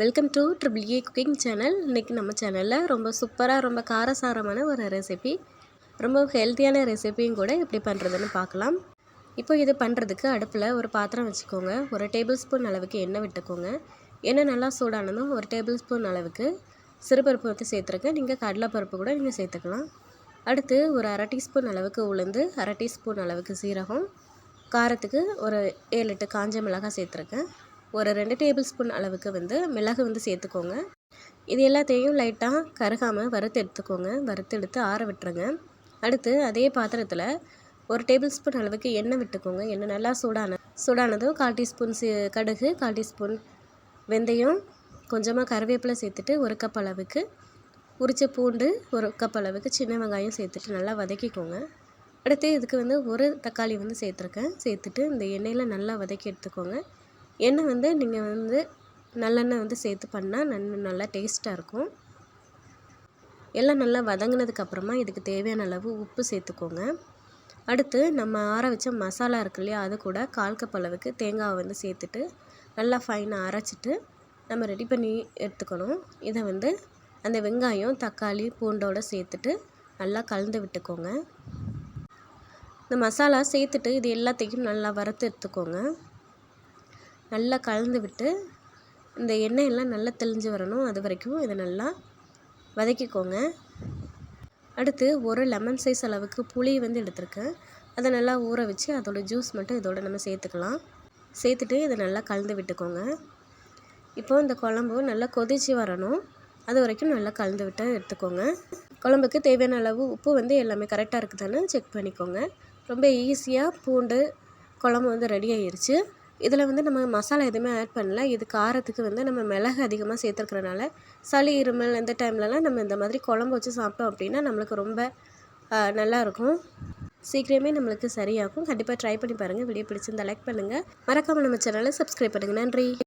Welcome to triple A cooking channel இன்றைக்கி நம்ம சேனலில் ரொம்ப சூப்பராக ரொம்ப காரசாரமான ஒரு ரெசிபி ரொம்ப ஹெல்த்தியான ரெசிபியும் கூட எப்படி பண்ணுறதுன்னு பார்க்கலாம். இப்போ இது பண்ணுறதுக்கு அடுப்பில் ஒரு பாத்திரம் வச்சுக்கோங்க. ஒரு டேபிள் ஸ்பூன் அளவுக்கு எண்ணெய் விட்டுக்கோங்க. எண்ணெய் நல்லா சூடானதும் ஒரு டேபிள் ஸ்பூன் அளவுக்கு சிறுபருப்பு வந்து சேர்த்துருக்கேன் நீங்கள் கடலைப்பருப்பு கூட நீங்கள் சேர்த்துக்கலாம். அடுத்து ஒரு அரை டீஸ்பூன் அளவுக்கு உளுந்து அரை டீஸ்பூன் அளவுக்கு சீரகம் காரத்துக்கு ஒரு ஏழு எட்டு காஞ்ச மிளகாய் சேர்த்துருக்கேன் ஒரு ரெண்டு டேபிள் ஸ்பூன் அளவுக்கு வந்து மிளகு வந்து சேர்த்துக்கோங்க. இது எல்லாத்தையும் லைட்டாக கருகாமல் வறுத்து எடுத்துக்கோங்க. வறுத்து எடுத்து ஆற விட்டுருங்க. அடுத்து அதே பாத்திரத்தில் ஒரு டேபிள் ஸ்பூன் அளவுக்கு எண்ணெய் விட்டுக்கோங்க. எண்ணெய் நல்லா சூடான சூடானதும் கால் டீஸ்பூன் சி கடுகு கால் டீஸ்பூன் வெந்தயம் கொஞ்சமாக கருவேப்பிலை சேர்த்துட்டு ஒரு கப் அளவுக்கு உரிச்ச பூண்டு ஒரு கப் அளவுக்கு சின்ன வெங்காயம் சேர்த்துட்டு நல்லா வதக்கிக்கோங்க. அடுத்து இதுக்கு வந்து ஒரு தக்காளி வந்து சேர்த்துருக்கேன். சேர்த்துட்டு இந்த எண்ணெயில் நல்லா வதக்கி எடுத்துக்கோங்க. எண்ணெய் வந்து நீங்கள் வந்து நல்லெண்ணெய் வந்து சேர்த்து பண்ணால் நன் நல்லா டேஸ்ட்டாக இருக்கும். எல்லாம் நல்லா வதங்கினதுக்கப்புறமா இதுக்கு தேவையான அளவு உப்பு சேர்த்துக்கோங்க. அடுத்து நம்ம ஆற வச்ச மசாலா இருக்கு இல்லையா அது கூட கால் கப் அளவுக்கு தேங்காவை வந்து சேர்த்துட்டு நல்லா ஃபைனாக அரைச்சிட்டு நம்ம ரெடி பண்ணி எடுத்துக்கணும். இதை வந்து அந்த வெங்காயம் தக்காளி பூண்டோடு சேர்த்துட்டு நல்லா கலந்து விட்டுக்கோங்க. இந்த மசாலா சேர்த்துட்டு இது எல்லாத்தையும் நல்லா வறுத்து எடுத்துக்கோங்க. நல்லா கலந்து விட்டு இந்த எண்ணெயெல்லாம் நல்லா தெளிஞ்சு வரணும். அது வரைக்கும் இதை நல்லா வதக்கிக்கோங்க. அடுத்து ஒரு லெமன் சைஸ் அளவுக்கு புளி வந்து எடுத்திருக்கேன். அதை நல்லா ஊற வச்சு அதோட ஜூஸ் மட்டும் இதோட நம்ம சேர்த்துக்கலாம். சேர்த்துட்டு இதை நல்லா கலந்து விட்டுக்கோங்க. இப்போது இந்த குழம்பு நல்லா கொதிச்சு வரணும். அது வரைக்கும் நல்லா கலந்து விட்டு எடுத்துக்கோங்க. குழம்புக்கு தேவையான அளவு உப்பு வந்து எல்லாமே கரெக்டாக இருக்குதான்னு செக் பண்ணிக்கோங்க. ரொம்ப ஈஸியாக பூண்டு குழம்பு வந்து ரெடி ஆயிடுச்சு இதில் வந்து நம்ம மசாலா எதுவுமே ஆட் பண்ணல. இது காரத்துக்கு வந்து நம்ம மிளகு அதிகமாக சேர்த்துருக்கறனால சளி இருமல் இந்த டைம்லலாம் நம்ம இந்த மாதிரி குழம்பு வச்சு சாப்பிட்டோம் அப்படின்னா நம்மளுக்கு ரொம்ப நல்லாயிருக்கும் சீக்கிரமே நம்மளுக்கு சரியாகும். கண்டிப்பாக ட்ரை பண்ணி பாருங்கள் வீடியோ பிடிச்சிருந்தா லைக் பண்ணுங்கள் மறக்காமல் நம்ம சேனலை சப்ஸ்கிரைப் பண்ணுங்கள் நன்றி.